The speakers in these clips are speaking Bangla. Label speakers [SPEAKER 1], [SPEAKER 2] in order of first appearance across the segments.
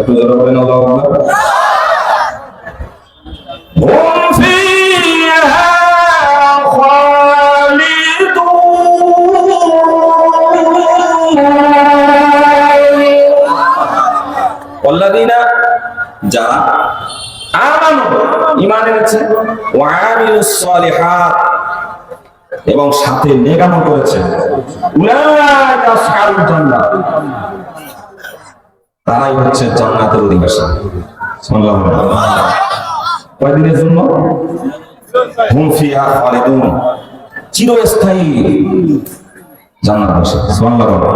[SPEAKER 1] একটু জোরে বলেন আল্লাহু যারা আমানু ঈমান এনেছে ওয়া আমিলুস সালিহাত। এবং সাথে নেক আমল করেছে উলাইকা আসহাবুল জান্নাহ। তারাই হচ্ছে জান্নাতের অধিবাসী। কয়দিনের জন্য? খালিদুন। চিরস্থায়ী জান্নাত সুবহানাল্লাহ।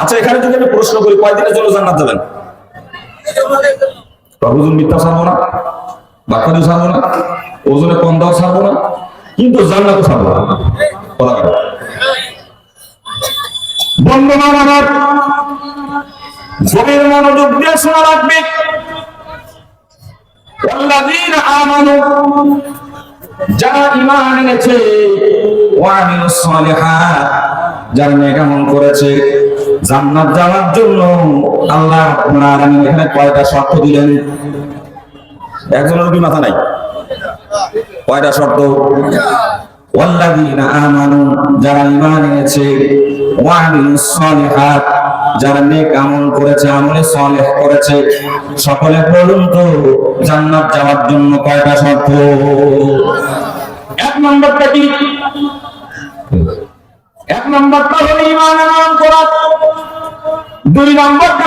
[SPEAKER 1] আচ্ছা এখানে যদি আমি প্রশ্ন করি কয়দিনের জন্য জান্নাত যাবেন? প্রভুজন মিথ্যা ছাড়বো না? বাক্যাদু ছাড়বো না, ওজনে কন্দাও ছাড়বো না, কিন্তু জান্নাত ছাড়বো না। বন্ধুমান আমার, জমির মনোযোগ দিয়ে শোনা লাগবে এনেছে করেছে, জান্নাত যাওয়ার জন্য আল্লাহ এখানে কয়টা শর্ত দিলেন? একজনের কি মাথা নাই? কয়টা শর্ত? ওয়াল্লাযীনা যারা সালিহাত, যারা আমল করেছে, আমলে করেছে, সকলে তো, জান্নাত যাওয়ার জন্য কয়টা এক নম্বরটা কি? এক নম্বরটা করা। দুই নম্বরটা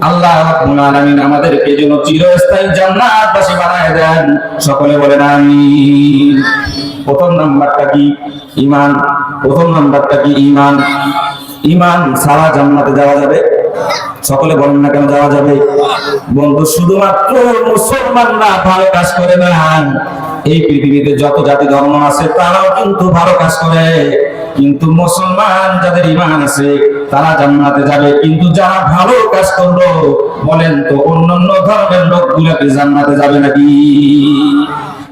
[SPEAKER 1] আল্লাহ রাব্বুল আলামিন আমাদেরকে যেন চিরস্থায়ী জান্নাতবাসী বানায় দেন। সকলে বলেন আমিন। প্রথম নাম্বারটা কি? ঈমান। প্রথম নাম্বারটা কি? ঈমান। ঈমান ছাড়া জান্নাতে যাওয়া যাবে? সকলে বলেন না কেন যাওয়া যাবে? বন্ধু, শুধুমাত্র মুসলমানরা ভালো কাজ করে না এই পৃথিবীতে যত জাতি ধর্ম আছে, তারাও কিন্তু ভালো কাজ করে। কিন্তু মুসলমান যাদের ইমান আছে, তারা জান্নাতে যাবে। কিন্তু যারা ভালো কাজ করল বলেন তো, অন্যান্য ধর্মের লোকগুলোকে জান্নাতে যাবে নাকি?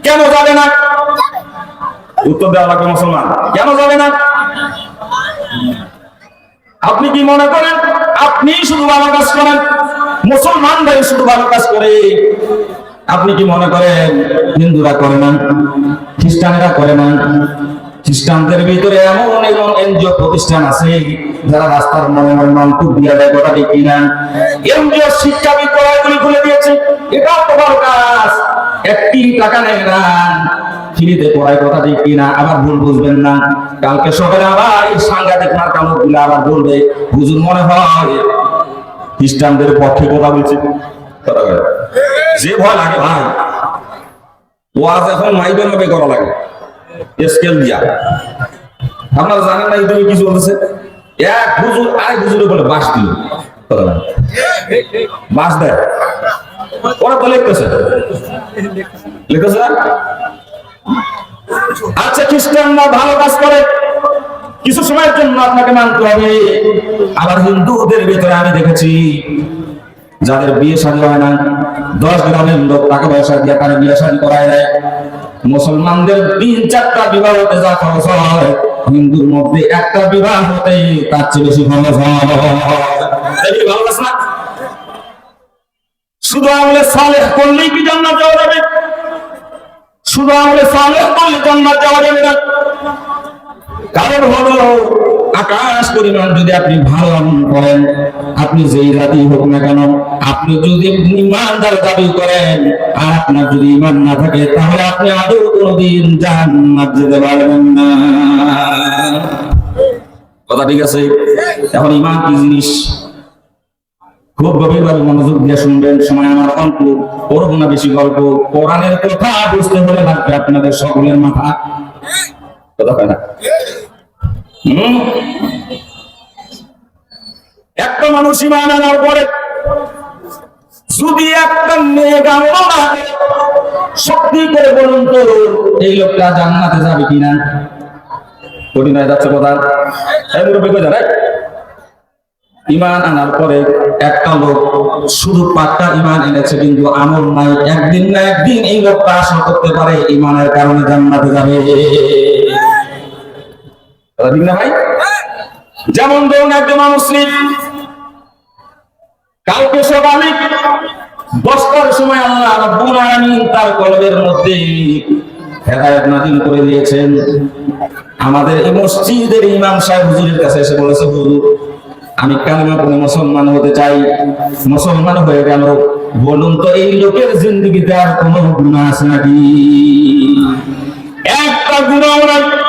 [SPEAKER 1] কেন যাবে না? উত্তর দেওয়া লাগবে মুসলমান। কেন যাবে না? আপনি কি মনে করেন? আপনি শুধু ভালো কাজ করেন। মুসলমানরাই শুধু ভালো কাজ করে। আপনি কি মনে করেন? হিন্দুরা করে না, খ্রিস্টানেরা করে না? খ্রিস্টানদের ভিতরে এমন এমন এনজিও প্রতিষ্ঠান আছে যারা রাস্তার মনে মনে নলকূপ দিয়ে কথা এনজিও শিক্ষা খুলে দিয়েছে। এটাও তো ভালো কাজ। টাকা নেয় না। ফ্রিতে পড়ায় কথা কিনা আবার ভুল বুঝবেন না। কালকে সকালে আবার এই সাংঘাতিক মার্কা আবার বলবে, হুজুর মনে হয় খ্রিস্টানদের পক্ষে কথা বলছে। যে ভয় লাগে ভাই। ওয়াজ এখন মাইবের ভাবে করা লাগে। স্কেল দিয়া। আপনারা জানেন না ইউটিউবে কিছু বলতেছে এক হুজুর আরেক হুজুরে বলে বাস দিল। বাস দেয়। ওরা তো লিখতেছে। লিখতেছে? আচ্ছা খ্রিস্টানরা ভালো কাজ করে। কিছু সময়ের জন্য আপনাকে মানতে হবে। আবার হিন্দুদের ভিতরে আমি দেখেছি, যাদের বিয়ে শাদী হয় না দশ গ্রামের লোক টাকা পয়সা দিয়ে তারা বিয়ে শাদী করায় দেয়। মুসলমানদের তিন চারটা বিবাহ হতে যা খরচ হয়, হিন্দুর মধ্যে একটা বিবাহ হতে তার চেয়ে বেশি খরচ হয়। শুধু আমলে সালেহ করলেই কি জান্নাত যাওয়া যাবে? শুধু আমলে সালেহ করলে জান্নাত যাওয়া যাবে না। কারণ হলো, আকাশ পরিমাণ যদি আপনি ভালো আমল করেন, আপনি যেই জাতি হোক না কেন, আপনি যদি ইমানদার দাবি করেন, আর আপনার যদি ইমান না থাকে, তাহলে আপনি আদৌ কোনোদিন জান্নাত যেতে পারবেন না। কথা ঠিক আছে? এখন ইমান কি জিনিস? খুব গভীরভাবে মনোযোগ দিয়ে শুনবেন, সময় আমার অল্প, পড়ব না বেশি গল্প, কোরআনের কথা বুঝতে হলে লাগবে আপনাদের সকলের মাথা। কথা কয় না। একটা মানুষ ইমান আনার পরে যদি একটা মেয়ে সত্যি করে বলুন তো এই লোকটা জান্নাতে যাবে কিনা? কঠিন হয়ে যাচ্ছে কথা এই মুরব্বী কই ইমান আনার পরে একটা লোক শুধু পাক্কা ইমান এনেছে কিন্তু আমল নাই। একদিন না একদিন এই লোকটা আশা করতে পারে ইমানের কারণে জান্নাতে যাবে। কথা ঠিক না ভাই? যেমন ধরুন একজন মুসলিম কালকে সকালে দশটার সময় আল্লাহ রাব্বুল আলামিন তার কলবের মধ্যে হেদায়েত নাযিল করে দিয়েছেন। আমাদের এই মসজিদের ইমাম সাহেব হুজুরের কাছে এসে বলেছে, হুজুর, আমি কালেমা পড়ে মুসলমান হতে চাই। মুসলমান হয়ে গেল। বলুন তো এই লোকের জিন্দগিতে আর কোনো গুনাহ আছে নাকি? একটা গুনাহ নাই।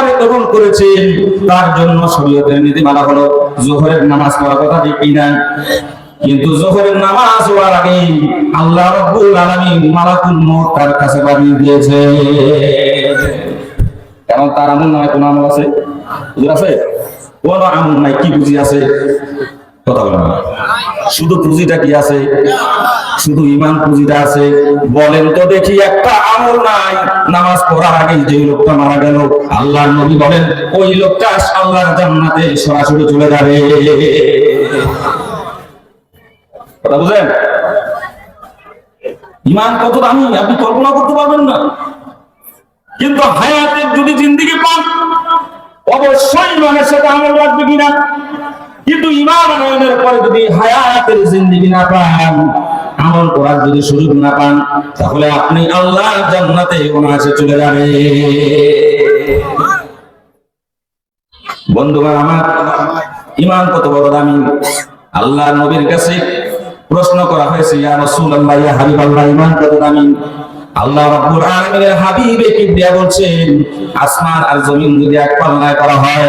[SPEAKER 1] ভাবে গ্রহণ করেছেন তার জন্য শরীয়তের নীতিমালা হলো জোহরের নামাজ পড়া কথা ঠিক কিনা? কিন্তু জোহরের নামাজ হওয়ার আগে আল্লাহ রাব্বুল আলামিন মালাকুল মউত তার কাছে পাঠিয়ে দিয়েছে। কারণ তার আমল নামে কোন আমল আছে? হুজুর আছে? কোন আমল নাই, কি বুঝি আছে? কথা বলেন শুধু পুঁজিটা কি আছে? শুধু ইমান পুঁজিটা আছে। বলেন তো দেখি একটা আমল নাই। নামাজ পড়ার আগে যে লোকটা মারা গেল আল্লাহ নবী বলেন, ওই লোকটা আল্লাহর জান্নাতে সরাসরি চলে যাবে। কথা বুঝলেন? ইমান কত দামি, আপনি কল্পনা করতে পারবেন না। কিন্তু হায়াতের যদি জিন্দিগি পান, অবশ্যই সাথে আমল কিনা? কিন্তু ইমান পরে যদি হায়াতের জিন্দিগি না পান আমল করার যদি সুযোগ না পান, তাহলে আপনি আল্লাহ জান্নাতে অনায়াসে চলে যাবে বন্ধুগণ, আমার ইমান কত বড় দামি। আল্লাহ নবীর কাছে প্রশ্ন করা হয়েছে, ইয়া রাসূলুল্লাহ, ইয়া হাবিবাল্লাহ, ইমান কত দামি? আল্লাহ রাব্বুল আলামিনের হাবিবে কি দিয়া বলছেন, আসমান আর জমিন যদি এক পাল্লায় করা হয়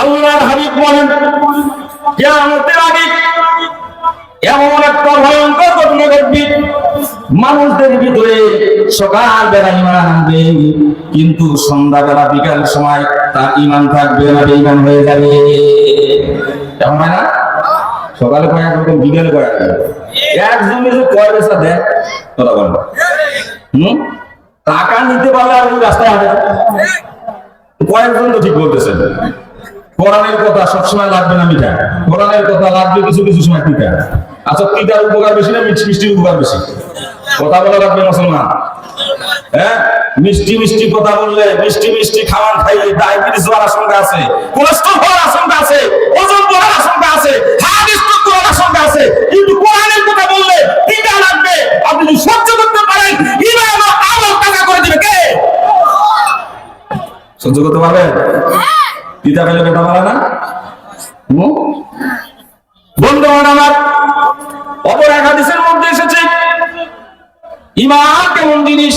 [SPEAKER 1] আল্লাহর হাবিব বলেন, কিয়ামতের আগে এমন একটা ভয়ঙ্কর ঘটনা ঘটবে। মানুষদের ভিতরে সকাল বেলা ইমান আনবে, কিন্তু সন্ধ্যা বেলা বিকাল সময় তার ইমান থাকবে না, বেঈমান হয়ে যাবে। এমন হয় না? সকালে কয়েক রকম, বিকালে কয়েক। একজন যে কয় পয়সা দেয়, কথা হুম? টাকা নিতে পারলে আর ওই রাস্তায় হাঁটে। কয়েকজন তো ঠিক বলতেছেন। কোরআনের কথা সবসময় লাগবে না মিঠা। কোরআনের কথা লাগবে কিছু কিছু সময় পিঠা আচ্ছা পিঠার উপকার বেশি না মিষ্টি মিষ্টির উপকার বেশি? কথা বলা লাগবে মুসলমান? হ্যাঁ? মিষ্টি মিষ্টি কথা বললে মিষ্টি মিষ্টি খাবার খাইলে ডায়াবেটিস হওয়ার আশঙ্কা আছে কোলেস্ট্রল হওয়ার আশঙ্কা আছে, ওজন হওয়ার আশঙ্কা আছে হার্ট স্ট্রোক হওয়ার আশঙ্কা আছে, কিন্তু কোরআনের কথা বললে টিকা লাগবে। আপনি যদি সহ্য করতে পারেন ইমান আমল টাকা করে দিবে কে? সহ্য করতে পারবেন? বেটা না? হুম? বন্ধু আমার অপর এক হাদিসের মধ্যে এসেছে কেমন জিনিস?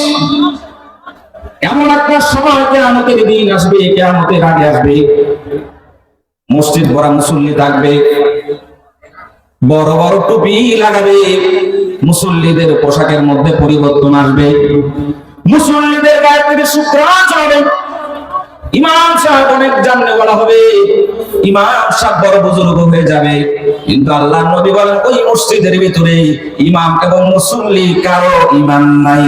[SPEAKER 1] এমন একটা সময় কেয়ামতের দিন আসবে, কেয়ামতের আগে আসবে। মসজিদ ভরা মুসল্লি থাকবে, বড় বড় টুপি লাগাবে, মুসল্লিদের পোশাকের মধ্যে পরিবর্তন আসবে, মুসল্লিদের গায়ে থেকে শুক্রাণ চড়বে ইমাম সাহেব অনেক জানলে বলা হবে, ইমাম সাহেব বড় বুজুর্গ হয়ে যাবে। কিন্তু আল্লাহ নবী বলেন, ওই মসজিদের ভিতরে ইমাম এবং মুসল্লি কারও ইমান নাই।